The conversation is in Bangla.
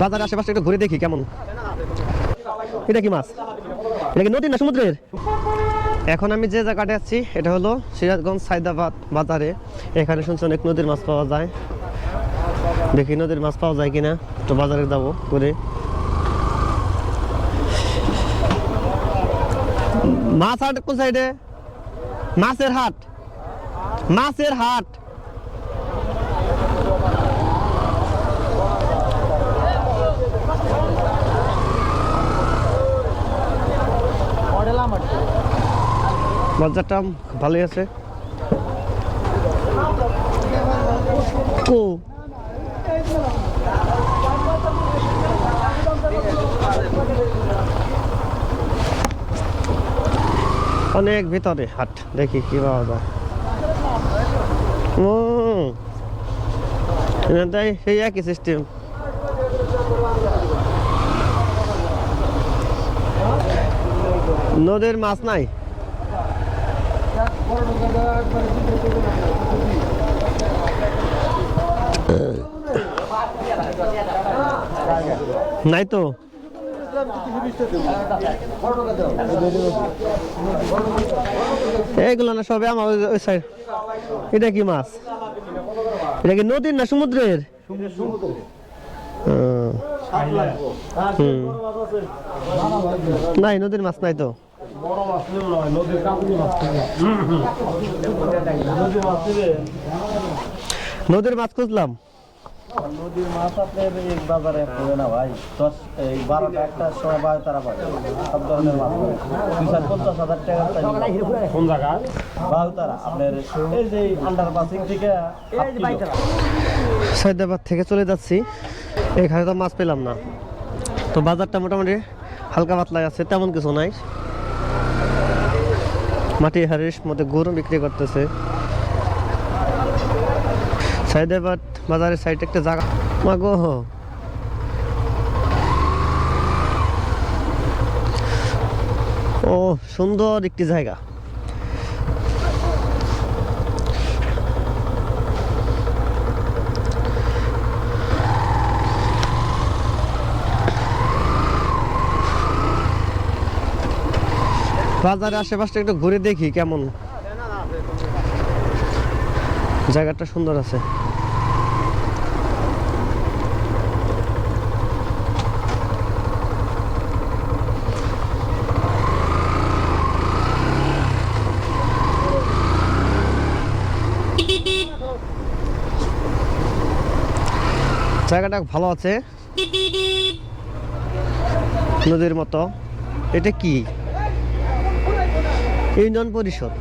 বাজারের আশেপাশে একটু ঘুরে দেখি, কেমন? এটা কি মাছ? এটা কি নদী না সমুদ্রের? এখন আমি যে জায়গাটা আছি, এটা হলো সিরাজগঞ্জ সাইদাবাদ বাজারে। এখানে শুনছি অনেক নদীর মাছ পাওয়া যায়। দেখি নদীর মাছ পাওয়া যায় কিনা তো বাজারে যাব ঘুরে। মাছ হাট কোন সাইডে? মাছের হাট। মাছের হাট। বাজারটা ভালোই আছে। অনেক ভিতরে হাট দেখি কি পাওয়া যায়। ও সেই একই সিস্টেম নদীর মাছ নাই। নাই তো। এইগুলো না সবে আমার ওই- সাইড এটা কি মাছ? এটা কি নদীর না সমুদ্রের। নাই, নদীর মাছ নাই তো। নদীর মাছ খুঁজলাম। নদীর মাছ আপনার এই বাজারে পড়ে না ভাই। দশ এই বারোটা একটা সময় বারো তারা পাবে সব ধরনের মাছ দুই পঞ্চাশ হাজার টাকা কোন জায়গায় বারো তারা। আপনার এই যে আন্ডার পাসিং থেকে থেকে চলে যাচ্ছি। এখানে তো মাছ পেলাম না। তো বাজারটা মোটামুটি হালকা পাতলা আছে তেমন কিছু নাই। মাটি হারিস মধ্যে গরু বিক্রি করতেছে। সাইদাবাদ বাজারের সাইডে একটা জায়গা। মাগো ও, সুন্দর একটি জায়গা। বাজারের আশেপাশে একটু ঘুরে দেখি কেমন। জায়গাটা সুন্দর আছে। জায়গাটা ভালো আছে। নদীর মতো। এটা কি? ইউনিয়ন পরিষদ।